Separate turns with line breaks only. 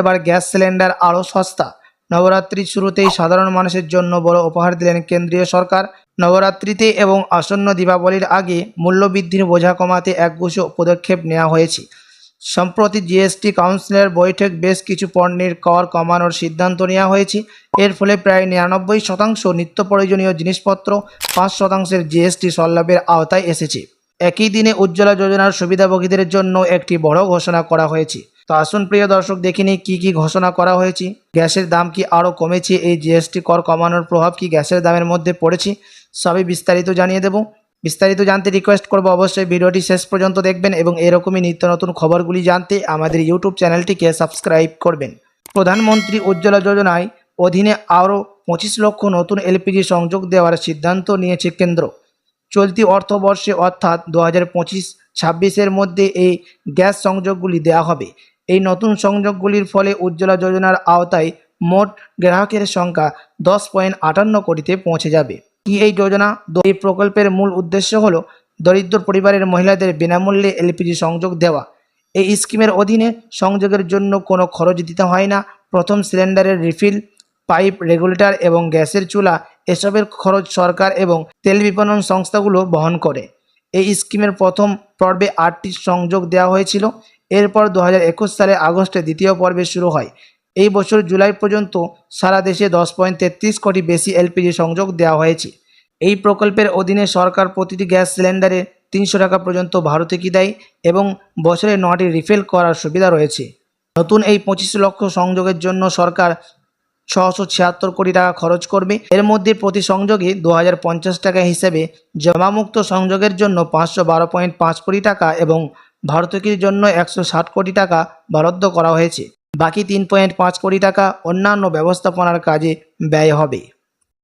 এবার gas cylinder আরও সস্তা। নবরাত্রির শুরুতেই সাধারণ মানুষের জন্য বড় উপহার দিলেন কেন্দ্রীয় সরকার। নবরাত্রিতে এবং আসন্ন দীপাবলির আগে মূল্যবৃদ্ধির বোঝা কমাতে একগুচ্ছ পদক্ষেপ নেওয়া হয়েছে। সম্প্রতি জিএসটি কাউন্সিলের বৈঠক বেশ কিছু পণ্যের কর কমানোর সিদ্ধান্ত নেওয়া হয়েছে। এর ফলে প্রায় নিরানব্বই শতাংশ নিত্য প্রয়োজনীয় জিনিসপত্র, পাঁচ শতাংশের জিএসটি সল্লাভের আওতায় এসেছে। একই দিনে উজ্জ্বলা যোজনার সুবিধাভোগীদের জন্য একটি বড় ঘোষণা করা হয়েছে। তো আসুন প্রিয় দর্শক, দেখে নিই কী কী ঘোষণা করা হয়েছে। গ্যাসের দাম কি আরও কমেছে? এই জিএসটি কর কমানোর প্রভাব কি গ্যাসের দামের মধ্যে পড়েছে? সবই বিস্তারিত জানিয়ে দেব। বিস্তারিত জানতে রিকোয়েস্ট করব অবশ্যই ভিডিওটি শেষ পর্যন্ত দেখবেন এবং এরকমই নিত্য নতুন খবরগুলি জানতে আমাদের ইউটিউব চ্যানেলটিকে সাবস্ক্রাইব করবেন। প্রধানমন্ত্রী উজ্জ্বলা যোজনায় অধীনে আরও পঁচিশ লক্ষ নতুন এলপিজি সংযোগ দেওয়ার সিদ্ধান্ত নিয়েছে কেন্দ্র। চলতি অর্থবর্ষে অর্থাৎ দু হাজার পঁচিশ ছাব্বিশের মধ্যে এই গ্যাস সংযোগগুলি দেওয়া হবে। এই নতুন সংযোগগুলির ফলে উজ্জ্বলা যোজনার আওতায় মোট গ্রাহকের সংখ্যা দশ পয়েন্ট আটান্ন কোটিতে পৌঁছে যাবে। কি এই যোজনা? এই প্রকল্পের মূল উদ্দেশ্য হল দরিদ্র পরিবারের মহিলাদের বিনামূল্যে এলপিজি সংযোগ দেওয়া। এই স্কিমের অধীনে সংযোগের জন্য কোনো খরচ দিতে হয় না। প্রথম সিলিন্ডারের রিফিল, পাইপ রেগুলেটর এবং গ্যাসের চুলা এসবের খরচ সরকার এবং তেল বিপণন সংস্থাগুলো বহন করে। এই স্কিমের প্রথম পর্বে আটটি সংযোগ দেওয়া হয়েছিল। এরপর দু হাজার একুশ সালে আগস্টে দ্বিতীয় পর্বে শুরু হয়। এই বছর জুলাই পর্যন্ত সারা দেশে দশ পয়েন্ট তেত্রিশ কোটি বেশি এলপিজি সংযোগ দেওয়া হয়েছে। এই প্রকল্পের অধীনে সরকার প্রতিটি গ্যাস সিলিন্ডারে তিনশো টাকা পর্যন্ত ভারতে কি দেয় এবং বছরে নটি রিফিল করার সুবিধা রয়েছে। নতুন এই পঁচিশ লক্ষ সংযোগের জন্য সরকার ছশো ছিয়াত্তর কোটি টাকা খরচ করবে। এর মধ্যে প্রতি সংযোগে দু হাজার পঞ্চাশ টাকা হিসেবে জমামুক্ত সংযোগের জন্য পাঁচশো বারো পয়েন্ট পাঁচ কোটি টাকা এবং ভারতকির জন্য একশো ষাট কোটি টাকা বরাদ্দ করা হয়েছে। বাকি তিন পয়েন্ট পাঁচ কোটি টাকা অন্যান্য ব্যবস্থাপনার কাজে ব্যয় হবে।